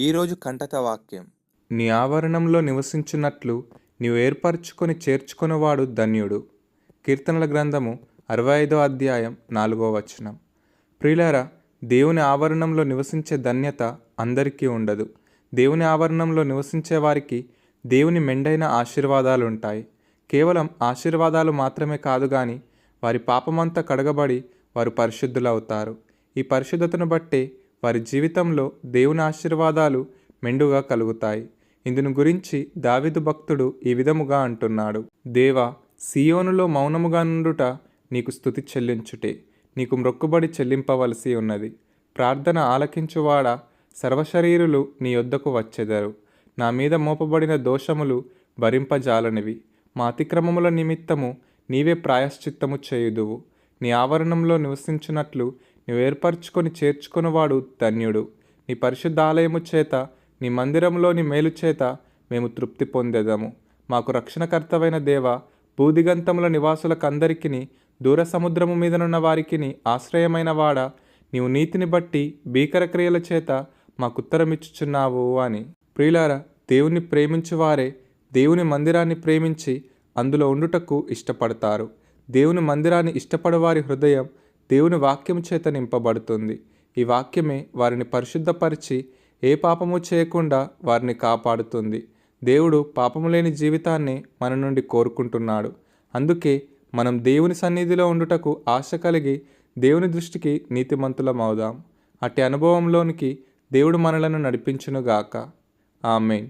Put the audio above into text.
ఈరోజు కంటక వాక్యం. నీ ఆవరణంలో నివసించున్నట్లు నీవు ఏర్పరచుకొని చేర్చుకునేవాడు ధన్యుడు. కీర్తనల గ్రంథము అరవై ఐదో అధ్యాయం నాలుగో వచనం. ప్రియులారా దేవుని ఆవరణంలో నివసించే ధన్యత అందరికీ ఉండదు. దేవుని ఆవరణంలో నివసించే వారికి దేవుని మెండైన ఆశీర్వాదాలు ఉంటాయి కేవలం ఆశీర్వాదాలు మాత్రమే కాదు కానీ వారి పాపమంతా కడగబడి వారు పరిశుద్ధులవుతారు. ఈ పరిశుద్ధతను బట్టే వారి జీవితంలో దేవుని ఆశీర్వాదాలు మెండుగా కలుగుతాయి. ఇందును గురించి దావిదు భక్తుడు ఈ విధముగా అంటున్నాడు. దేవ సియోనులో మౌనముగా నుండుట నీకు స్థుతి చెల్లించుటే నీకు మ్రొక్కుబడి చెల్లింపవలసి ఉన్నది. ప్రార్థన ఆలకించువాడ సర్వశరీరులు నీ యొద్దకు వచ్చెదరు. నా మీద మోపబడిన దోషములు భరింపజాలనివి. మా అతిక్రమముల నిమిత్తము నీవే ప్రాయశ్చిత్తము చేయుదువు. నీ ఆవరణంలో నివసించినట్లు నీవు ఏర్పరచుకొని చేర్చుకున్నవాడు ధన్యుడు. నీ పరిశుద్ధ ఆలయము చేత నీ మందిరంలోని మేలు చేత మేము తృప్తి పొందేదము. మాకు రక్షణకర్తవైన దేవ భూదిగంతముల నివాసులకందరికిని దూర సముద్రము మీదనున్న వారికిని ఆశ్రయమైన వాడ నీవు నీతిని బట్టి భీకర క్రియల చేత మాకుత్తరమిచ్చుచున్నావు అని. ప్రియులారా దేవుని ప్రేమించువారే దేవుని మందిరాన్ని ప్రేమించి అందులో ఉండుటకు ఇష్టపడతారు. దేవుని మందిరాన్ని ఇష్టపడవారి హృదయం దేవుని వాక్యం చేత నింపబడుతుంది. ఈ వాక్యమే వారిని పరిశుద్ధపరిచి ఏ పాపము చేయకుండా వారిని కాపాడుతుంది. దేవుడు పాపము లేని జీవితాన్ని మన నుండి కోరుకుంటున్నాడు. అందుకే మనం దేవుని సన్నిధిలో ఉండుటకు ఆశ కలిగి దేవుని దృష్టికి నీతిమంతులం అవుదాం అట్టి అనుభవంలోనికి దేవుడు మనలను నడిపించునుగాక. ఆమెన్.